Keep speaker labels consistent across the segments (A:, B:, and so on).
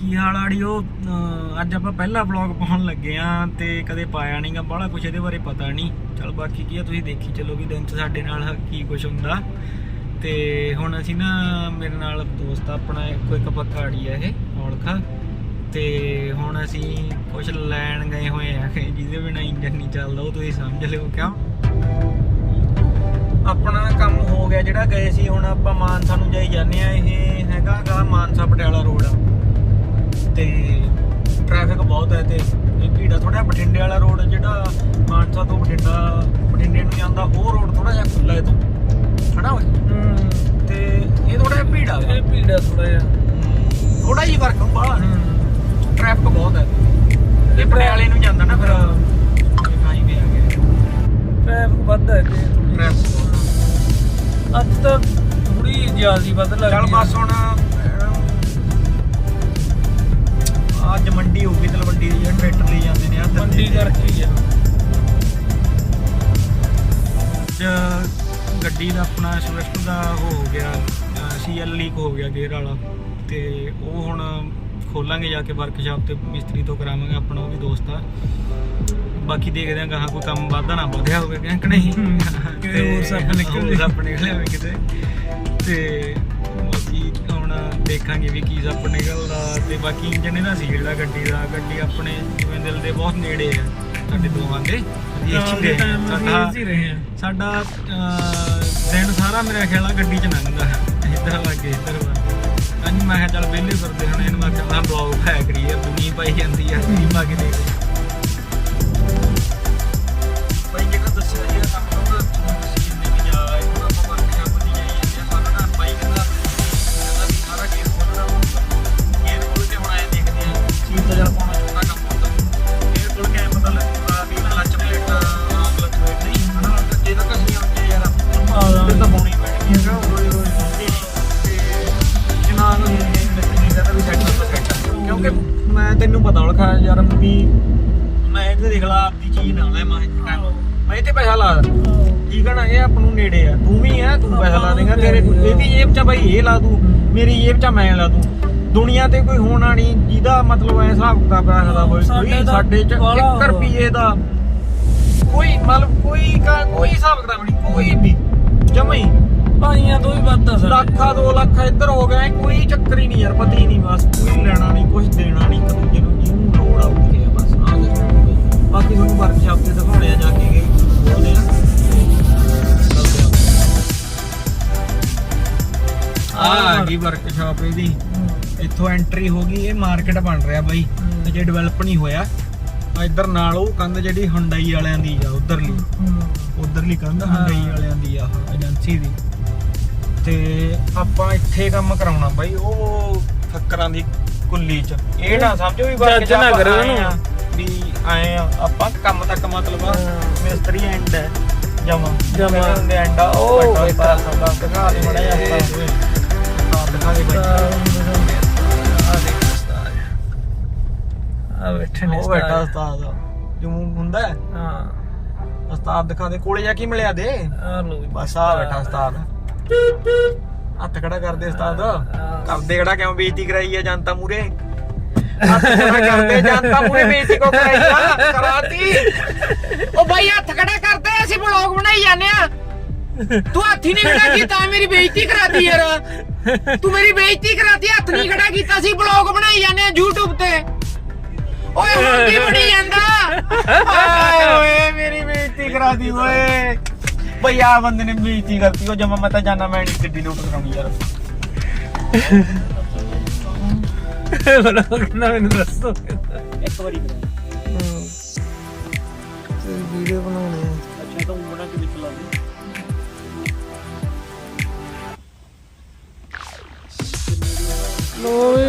A: ਕੀ ਹਾਲ ਆੜੀਓ ਅਹ ਅੱਜ ਆਪਾਂ ਪਹਿਲਾ ਵਲੌਗ ਪਾਉਣ ਲੱਗੇ ਆ ਤੇ ਕਦੇ ਪਾਇਆ ਨਹੀਂਗਾ ਬਾਹਲਾ ਕੁਝ ਇਹਦੇ ਬਾਰੇ ਪਤਾ ਨਹੀਂ ਚਲ ਬਾਕੀ ਕੀ ਆ, ਤੁਸੀਂ ਦੇਖੀ ਚੱਲੋ ਵੀ ਦਿਨ ਚ ਸਾਡੇ ਨਾਲ ਕੀ ਕੁਝ ਹੁੰਦਾ। ਤੇ ਹੁਣ ਅਸੀਂ ਨਾ ਮੇਰੇ ਨਾਲ ਦੋਸਤ ਆਪਣਾ ਇੱਕੋ ਇੱਕ ਪੱਕਾ ਆੜੀ ਆ ਇਹ, ਔਲਖਾ। ਤੇ ਹੁਣ ਅਸੀਂ ਕੁਝ ਲੈਣ ਗਏ ਹੋਏ ਆ, ਜਿਹਦੇ ਬਿਨਾ ਇੰਜਨ ਨਹੀਂ ਚੱਲਦਾ, ਉਹ ਤੁਸੀਂ ਸਮਝ ਲਿਓ ਕਿਉਂ? ਆਪਣਾ ਕੰਮ ਹੋ ਗਿਆ ਜਿਹੜਾ, ਗਏ ਸੀ ਹੁਣ ਆਪਾਂ ਮਾਨਸਾ ਨੂੰ ਜਾਈ ਜਾਂਦੇ ਆ, ਇਹ ਹੈਗਾ ਮਾਨਸਾ ਪਟਿਆਲਾ ਰੋਡ। ਤੇ ਟ੍ਰੈਫਿਕ ਬਹੁਤ ਹੈ ਤੇ ਇਹ ਭੀੜਾ ਥੋੜਾ ਬਠਿੰਡੇ ਵਾਲਾ ਰੋਡ ਜਿਹੜਾ ਮਾਨਸਾ ਤੋਂ ਬਠਿੰਡਾ ਬਠਿੰਡੇ ਨੂੰ ਜਾਂਦਾ ਉਹ ਰੋਡ ਥੋੜਾ ਜਿਹਾ ਖੁੱਲਾ ਹੈ ਤੋਂ ਖੜਾ ਹੋਇਆ? ਤੇ ਇਹ ਥੋੜਾ ਜਿਹਾ ਭੀੜਾ
B: ਇਹ ਪੀੜਾ ਥੋੜਾ ਜਿਹਾ।
A: ਥੋੜਾ ਜਿਹਾ ਫ਼ਰਕ ਬਾਹਲਾ ਟ੍ਰੈਫਿਕ ਬਹੁਤ ਹੈ। ਇਹ ਪਟਿਆਲੇ ਨੂੰ ਜਾਂਦਾ ਨਾ ਫਿਰ। ਹਾਈਵੇ ਆ ਗਿਆ
B: ਟ੍ਰੈਫਿਕ ਵੱਧ ਹੈ ਤੇ।
A: ਟ੍ਰੈਫਿਕ
B: ਅੱਜ ਤਾਂ ਥੋੜੀ ਜ਼ਿਆਦਾ ਵੱਧ ਲੱਗ
A: ਚੱਲ ਬਸ ਹੁਣ ਤਲਵੰਡੀ ਦੀ ਜਿਹੜੇ ਟਰੈਕਟਰ ਲਈ ਜਾਂਦੇ ਨੇ ਆ
B: ਮੰਡੀ ਕਰਕੇ ਹੀ ਆ।
A: ਅੱਜ ਗੱਡੀ ਦਾ ਆਪਣਾ ਸਵਿਫਟ ਦਾ ਉਹ ਹੋ ਗਿਆ ਸੀਐਲ ਲੀਕ ਹੋ ਗਿਆ ਗੇਅਰ ਵਾਲਾ ਤੇ ਉਹ ਹੁਣ ਖੋਲਾਂਗੇ ਜਾ ਕੇ ਵਰਕਸ਼ਾਪ ਤੇ ਮਿਸਤਰੀ ਤੋਂ ਕਰਾਵਾਂਗੇ ਆਪਣਾ ਉਹ ਵੀ ਦੋਸਤ ਆ। ਬਾਕੀ ਦੇਖਦੇ ਆਂ ਗਾਹਾਂ ਕੋਈ ਕੰਮ ਵਾਧਾ ਨਾ ਵਧਿਆ ਹੋਵੇ ਕਿ ਨਹੀਂ।
B: ਕਿਤੇ ਹੋਰ ਸੱਪ ਨਿਕਲ।
A: ਸੱਪ ਹੋਵੇ ਕਿਤੇ। ਤੇ ਦੇਖਾਂਗੇ ਵੀ ਕੀ ਸੱਪ ਨਿਕਲਦਾ ਤੇ ਬਾਕੀ ਇੰਜਨ ਇਹਦਾ ਸੀ ਜਿਹੜਾ ਗੱਡੀ ਦਾ ਗੱਡੀ ਆਪਣੇ ਜਿਵੇਂ ਦਿਲ ਦੇ ਬਹੁਤ ਨੇੜੇ ਆ ਸਾਡੇ ਦੋਵਾਂ ਦੇ। ਸਾਡਾ
B: ਅਸੀਂ ਰਹੇ ਆ।
A: ਸਾਡਾ ਅਹ, ਦਿਨ ਸਾਰਾ ਮੇਰਾ ਖਿਆਲ ਆ ਗੱਡੀ 'ਚ ਲੰਘਦਾ। ਇੱਧਰ ਲੱਗੇ ਇੱਧਰ ਅੱਜ ਮੈਂ ਕਿਹਾ ਚੱਲ ਵਿਹਲੇ ਫਿਰਦੇ ਹੁਣ ਇਹਨੂੰ ਮੈਂ ਕਹਿੰਦਾ ਬਲੌਗ ਹੈ ਕਰੀਏ ਦੁਨੀ ਪਾਈ ਜਾਂਦੀ ਆ ਕੀ ਪਾ ਕੇ ਦੇਖ ਭਾਈ ਜਿਹੜਾ ਦੱਸਿਆ ਜੀ ਮੈਂ ਤੈਨੂੰ ਪਤਾ ਲਖਾ ਯਾਰ ਵੀ ਮੈਂ ਇੱਥੇ ਦੇਖ ਲਾ ਆਪਦੀ ਚੀਜ਼ ਨਾ ਲੈ ਮੈਂ ਮੈਂ ਇੱਥੇ ਪੈਸਾ ਲਾ ਠੀਕ ਹੈ ਨਾ ਇਹ ਆਪ ਨੂੰ ਨੇੜੇ ਆ। ਤੂੰ ਵੀ ਆ ਤੂੰ ਪੈਸਾ ਲਾ ਦੇਗਾ ਤੇਰੇ ਇਹਦੀ ਜੇਬ 'ਚ ਬਾਈ ਇਹ ਲਾ ਦੂੰ ਮੇਰੀ ਜੇਬ 'ਚ ਮੈਂ ਲਾ ਦੂੰ ਦੁਨੀਆ ਤੇ ਕੋਈ ਹੋਣਾ ਨਹੀਂ ਜਿਹਦਾ ਮਤਲਬ ਐ ਹਿਸਾਬ ਕਿਤਾਬ ਰੱਖਦਾ ਹੋਵੇ ਕੋਈ ਸਾਡੇ 'ਚ
B: ਬਾਹਲਾ
A: 1 ਰੁਪਏ ਦਾ ਕੋਈ ਮਤਲਬ ਕੋਈ ਕੋਈ ਹਿਸਾਬ ਕਿਤਾਬ ਨਹੀਂ ਕੋਈ ਵੀ ਜਮਈ
B: ਭਾਈਆਂ ਤੋਂ ਵੀ ਵੱਧ ਆ ਸਾਡੇ
A: ਲੱਖਾਂ 2 ਲੱਖ ਇੱਧਰ ਹੋ ਗਏ ਕੋਈ ਚੱਕਰ ਹੀ ਨਹੀਂ ਯਾਰ ਪਤਾ ਹੀ ਨਹੀਂ ਬਸ ਕੋਈ ਲੈਣਾ ਨਹੀਂ ਕੁਝ ਦੇਣਾ ਨਹੀਂ ਇੱਕ ਦੂਜੇ ਨੂੰ ਜਿਹਨੂੰ ਲੋੜ ਆ ਉੱਥੇ ਆ ਬਸ ਸਿਸਟਮ ਬਈ। ਬਾਕੀ ਤੁਹਾਨੂੰ ਵਰਕਸ਼ਾਪ ਤੇ ਦਿਖਾਉਣੇ ਆ ਜਾ ਕੇ ਗਏ ਉਹਦੇ ਆ। ਆ ਆ ਗਈ ਵਰਕਸ਼ਾਪ ਇਹਦੀ। ਇੱਥੋਂ ਐਂਟਰੀ ਹੋ ਗਈ ਇਹ ਮਾਰਕੀਟ ਬਣ ਰਿਹਾ ਬਾਈ। ਅਜੇ ਡਿਵੈਲਪ ਨਹੀਂ ਹੋਇਆ। ਆ ਇੱਧਰ ਨਾਲ ਉਹ ਕੰਧ ਜਿਹੜੀ ਹੁੰਡਾਈ ਵਾਲਿਆਂ ਦੀ ਆ ਉਧਰਲੀ। ਉਧਰਲੀ ਕੰਧ ਹੁੰਡਾਈ ਵਾਲਿਆਂ ਦੀ ਆ ਏਜੰਸੀ ਦੀ। ਤੇ ਆਪਾਂ ਇੱਥੇ ਕੰਮ ਕਰਾਉਣਾ ਬਾਈ ਉਹ ਫੱਕਰਾਂ ਦੀ ਕੁੱਲੀ ਚ। ਇਹ ਨਾ ਸਮਝੋ ਵੀ ਵਰਕ
B: ਜੱਜ ਨਾ ਕਰੋ ਇਹਨੂੰ।
A: ਵੀ ਆਏ ਆ ਆਪਾਂ ਕੰਮ ਤੱਕ ਮਤਲਬ। ਮਿਸਤਰੀ ਐਂਡ ਹੈ ਜਮਾ।
B: ਜਮਾਂ।
A: ਹੁੰਦੇ ਐਂਡ ਆ। ਉਹ ਸਾਡਾ ਦਿਖਾ ਦੇ ਮੜਾ ਜਿਹਾ ਆਪਾਂ ਦਿਖਾ ਦੇ ਬਾਈ। ਆ
B: ਬੈਠੇ ਨੇ
A: ਉਹ ਬੈਠਾ ਉਸਤਾਦ। ਜੋ ਹੁੰਦਾ ਹੈ, ਉਸਤਾਦ ਦਿਖਾ ਦੇ ਕੋਲੇ ਜਾ ਕੇ ਮਿਲਿਆ ਦੇ?
B: ਆ ਲੋ
A: ਬਸ ਆ ਬੈਠਾ ਉਸਤਾਦ। ਹੱਥ ਖੜਾ ਕਰਦੇ ਉਸਤਾਦ। ਕਰਦੇ ਖੜਾ ਕਿਉਂ ਬੇਇੱਜ਼ਤੀ ਕਰਾਈ ਆ ਜਨਤਾ ਮੂਰੇ ਹੱਥ ਖੜਾ ਕਰਦੇ ਜਨਤਾ ਮੂਰੇ ਬੇਇੱਜ਼ਤੀ ਕੋ ਕਰਾਈ ਆ? ਕਰਾਤੀ।
C: ਉਹ ਬਾਈ ਹੱਥ ਖੜਾ ਕਰਦੇ ਅਸੀਂ ਵਲੌਗ ਬਣਾਈ ਜਾਂਦੇ ਆ। ਤੂੰ ਹੱਥ ਹੀ ਨਹੀਂ ਖੜਾ ਕੀਤਾ ਮੇਰੀ ਬੇਇੱਜ਼ਤੀ ਕਰਾਤੀ ਯਾਰ। ਤੂੰ ਮੇਰੀ ਬੇਇੱਜ਼ਤੀ ਕਰਾਤੀ ਹੱਥ ਨਹੀਂ ਖੜਾ ਕੀਤਾ ਸੀ ਵਲੌਗ ਬਣਾਈ ਜਾਂਦੇ ਆ YouTube ਤੇ। ਓਏ ਹੁਣ ਕੀ ਬਣੀ ਜਾਂਦਾ?
A: ਓਏ ਮੇਰੀ ਬੇਇੱਜ਼ਤੀ ਕਰਾਤੀ ਓਏ। ਭਈ ਆ ਬੰਦੇ ਨੇ ਬੇਇੱਜ਼ਤੀ ਕਰਤੀ ਉਹ ਜਮਾ ਮੈਂ ਤਾਂ ਜਾਣਾ ਮੈਂ ਨਹੀਂ ਗੱਡੀ ਲੁੱਟ ਕਰਾਉਣੀ ਯਾਰ।
B: ਬੜਾ ਕਹਿੰਦਾ ਮੈਨੂੰ ਦੱਸੋ।
A: ਇੱਕ ਵਾਰੀ
B: ਤੇ ਵੀਡੀਓ ਬਣਾਉਣੇ ਆ।
A: ਅੱਛਾ ਤਾਂ ਉਂਗਣਾ ਕਿ ਵਿੱਚ ਲਾ ਦੇ
B: ਲੋ ਵੀ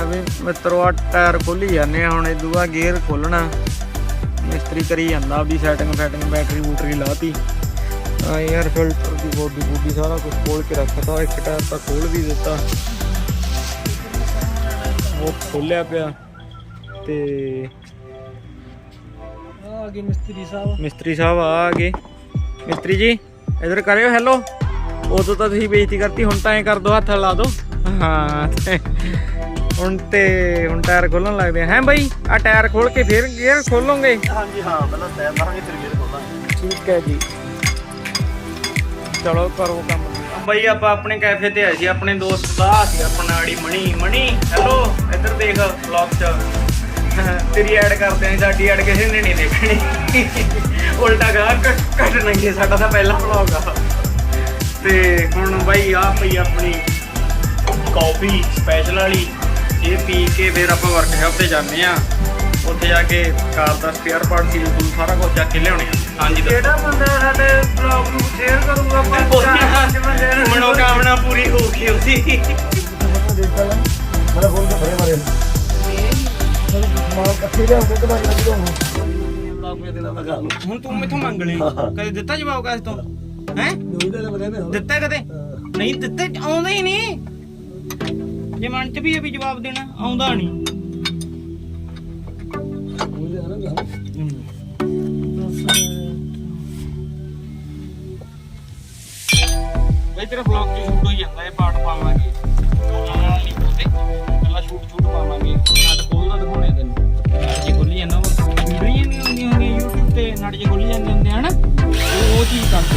A: ਐਵੇਂ ਮਿੱਤਰੋ ਆ ਟਾਇਰ ਖੋਲੀ ਜਾਂਦੇ ਆ ਹੁਣ ਇਹ ਦੂਆ ਗੇਅਰ ਖੋਲਣਾ। ਮਿਸਤਰੀ ਕਰੀ ਜਾਂਦਾ ਆਪਦੀ ਸੈਟਿੰਗ ਫੈਟਿੰਗ ਬੈਟਰੀ ਬੂਟਰੀ ਲਾਤੀ। ਆ 에ਅਰ ਫਿਲਟਰ ਦੀ ਬੋਡੀ ਬੂਡੀ ਸਾਰਾ ਕੁਝ ਖੋਲ ਕੇ ਰੱਖਤਾ ਇੱਕ ਟਾਇਰ ਤਾਂ ਖੋਲ ਵੀ ਦਿੱਤਾ। ਉਹ ਖੋਲਿਆ ਪਿਆ ਤੇ
B: ਆ ਗਏ ਮਿਸਤਰੀ ਸਾਹਿਬ।
A: ਮਿਸਤਰੀ ਸਾਹਿਬ ਆ ਗਏ। ਮਿਸਤਰੀ ਜੀ ਇਧਰ ਕਰਿਓ ਹੈਲੋ ਉਦੋਂ ਤਾਂ ਤੁਸੀਂ ਬੇਇੱਜ਼ਤੀ ਕਰਤੀ ਹੁਣ ਤਾਂ ਐ ਕਰ ਦੋ ਹੱਥ ਲਾ ਦੋ। ਹਾਂ ਹੁਣ ਤੇ ਹੁਣ ਟਾਇਰ ਖੋਲਣ ਲੱਗਦੇ ਆ। ਹੈ ਬਾਈ? ਆ ਟਾਇਰ ਖੋਲ ਕੇ ਫੇਰ ਗੇਅਰ ਖੋਲੋਗੇ?
D: ਹਾਂਜੀ ਹਾਂ ਪਹਿਲਾਂ ਟਾਇਰ ਮਾਰਾਂਗੇ ਫਿਰ ਗੇਅਰ ਖੋਲਾਂਗੇ।
A: ਠੀਕ ਹੈ ਜੀ। ਚਲੋ ਕਰੋ ਕੰਮ। ਬਾਈ ਆਪਾਂ ਆਪਣੇ ਕੈਫੇ ਤੇ ਆਏ ਸੀ ਆਪਣੇ ਦੋਸਤ ਦਾ ਸੀ ਆਪਣਾ ਆੜੀ ਮਣੀ ਮਣੀ ਹੈਲੋ ਇੱਧਰ ਦੇਖ ਵਲੌਗ ਚ। ਤੇਰੀ ਐਡ ਕਰਦੇ ਆਂ ਸਾਡੀ ਐਡ ਕਿਸੇ ਨੇ ਨਹੀਂ ਦੇਖਣੀ। ਉਲਟਾ ਗਾ ਕੱਟ ਨੰਗੇ ਸਾਡਾ ਤਾਂ ਪਹਿਲਾ ਵਲੌਗ ਆ। ਤੇ ਹੁਣ ਬਾਈ ਆ ਪਈ ਆਪਣੀ ਕਾਫੀ ਸਪੈਸ਼ਲ ਵਾਲੀ। ਇਹ ਪੀ ਕੇ ਫਿਰ ਆਪਾਂ ਵਰਕਸ਼ਾਪ ਤੇ ਜਾਂਦੇ ਆ ਉੱਥੇ ਜਾ ਕੇ ਕਾਰ ਦਾ ਸਪੇਅਰ ਪਾਰਟ ਸੀ ਤੁਹਾਨੂੰ ਸਾਰਾ ਕੁਝ ਚੱਕ ਕੇ ਲਿਆਉਣੇ ਆ। ਹਾਂਜੀ
D: ਜਿਹੜਾ ਬੰਦਾ ਸਾਡੇ ਬਲੌਗ ਨੂੰ ਸ਼ੇਅਰ ਕਰੂਗਾ ਪੰਜ ਨੂੰ
A: ਮਨੋਕਾਮਨਾ ਪੂਰੀ ਹੋ ਗਈ ਉਹਦੀ
D: ਮੇਰਾ ਫੋਨ ਤੇ ਭਰੇ ਮਾਰੇ ਮਾਲ ਕਦਾ ਲੱਗ
A: ਹੁਣ ਤੂੰ ਮੈਥੋਂ ਮੰਗ ਲਈ ਕਦੇ ਦਿੱਤਾ ਜਵਾਬ ਕਾਸ ਤੋਂ? ਹੈ?
D: ਨੇ
A: ਦਿੱਤਾ ਕਦੇ? ਨਹੀਂ ਦਿੱਤੇ ਆਉਂਦਾ ਹੀ ਨਹੀਂ। ਜੇ ਮਨ ਚ ਵੀ ਇਹ ਵੀ ਜਵਾਬ ਦੇਣਾ, ਆਉਂਦਾ ਨਹੀਂ। ਬਈ ਤੇਰਾ ਵਲੌਗ ਚ ਸ਼ੂਟ ਹੋਈ ਜਾਂਦਾ, ਇਹ ਪਾਰਟ ਪਾਵਾਂਗੇ। ਨਾਲ ਨਹੀਂ ਬੋਲਦੇ ਪਹਿਲਾਂ ਸ਼ੂਟ ਸ਼ੂਟ ਪਾਵਾਂਗੇ। ਨਾਟ ਖੋਲਦਾ ਦਿਖਾਉਣੇ ਤੈਨੂੰ। ਨਾਟ ਜੇ ਖੋਲੀ ਜਾਂਦਾ ਵੀਡੀਓ ਨਹੀਂ ਹੁੰਦੀਆਂ ਹੁੰਦੀਆਂ YouTube ਤੇ ਨਾਟ ਜੇ ਖੋਲੀ ਜਾਂਦੇ ਹੁੰਦੇ ਹਨ ਉਹ ਉਹ ਚੀਜ਼ ਕਰਦੇ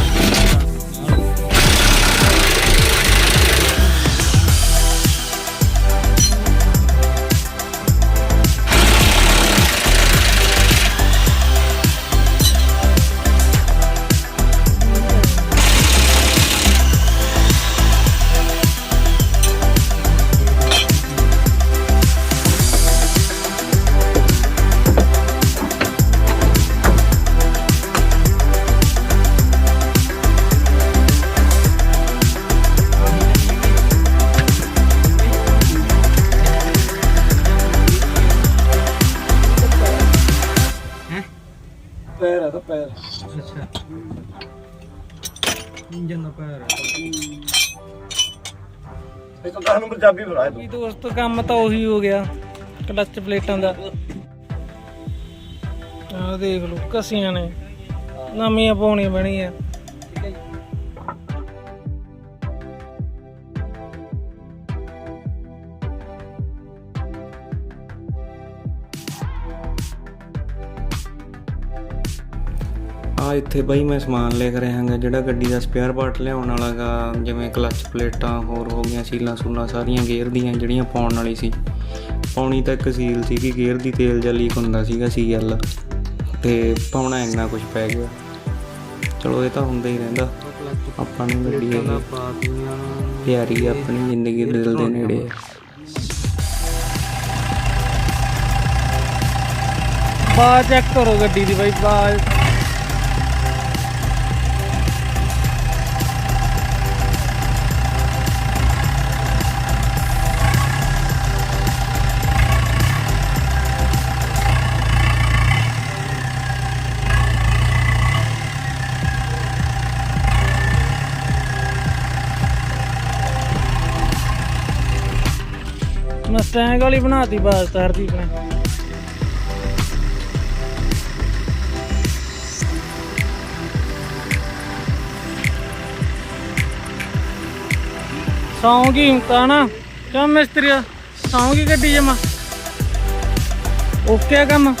D: ਪੈਰ। ਆ
A: ਅੱਛਾ। ਇੰਜਨ ਦਾ ਪੈਰ
D: ਇੱਕ ਕਹਾਂ ਨੰਬਰ ਚਾਬੀ ਬਣਾ
A: ਵੀ ਦੋਸਤ ਕੰਮ ਤਾਂ ਉਹੀ ਹੋ ਗਿਆ ਕਲੱਚ ਪਲੇਟਾਂ ਦਾ। ਆਹ ਦੇਖ ਲਓ ਕਸੀਆਂ ਨੇ। ਨਵੀਆਂ ਪਾਉਣੀਆਂ ਬਣੀਆਂ ਆ ਇੱਥੇ ਬਾਈ ਮੈਂ ਸਮਾਨ ਲੈ ਕੇ ਰਿਹਾ ਹਾਂਗਾ ਜਿਹੜਾ ਗੱਡੀ ਦਾ ਸਪੇਅਰ ਪਾਰਟ ਲਿਆਉਣ ਵਾਲਾਗਾ ਜਿਵੇਂ ਕਲੱਚ ਪਲੇਟਾਂ ਹੋਰ ਹੋ ਗਈਆਂ ਸੀਲਾਂ ਸੂਲਾਂ ਸਾਰੀਆਂ ਗੇਅਰ ਦੀਆਂ ਜਿਹੜੀਆਂ ਪਾਉਣ ਵਾਲੀ ਸੀ। ਪਾਉਣੀ ਤਾਂ ਇੱਕ ਸੀਲ ਸੀਗੀ ਗੇਅਰ ਦੀ ਤੇਲ ਜਾਂ ਲੀਕ ਹੁੰਦਾ ਸੀਗਾ ਸੀਐਲ ਤੇ ਪਾਉਣਾ ਇੰਨਾ ਕੁਝ ਪੈ ਗਿਆ। ਚਲੋ ਇਹ ਤਾਂ ਹੁੰਦਾ ਹੀ ਰਹਿੰਦਾ। ਆਪਾਂ ਨੂੰ ਗੱਡੀ ਇਹ ਪਿਆਰੀ ਆ ਆਪਣੀ ਜ਼ਿੰਦਗੀ ਦੇ ਦਿਲ ਦੇ ਨੇੜੇ। ਆ। ਬਾਹਰ ਚੈੱਕ ਕਰੋ ਗੱਡੀ ਦੀ ਬਾਈ ਬਾਹਰ ਮਸਟੈਂਗ ਵਾਲੀ ਬਣਾਤੀ ਬਾਸ ਤਾਂ ਨੇ। ਸੌਂਗੀ ਤਾਂ ਨਾ। ਕਿਉਂ ਮਿਸਤਰੀਆ, ਸੌਂਗੀ ਗੱਡੀ ਜਮਾ। ਓਕੇ ਕੰਮ।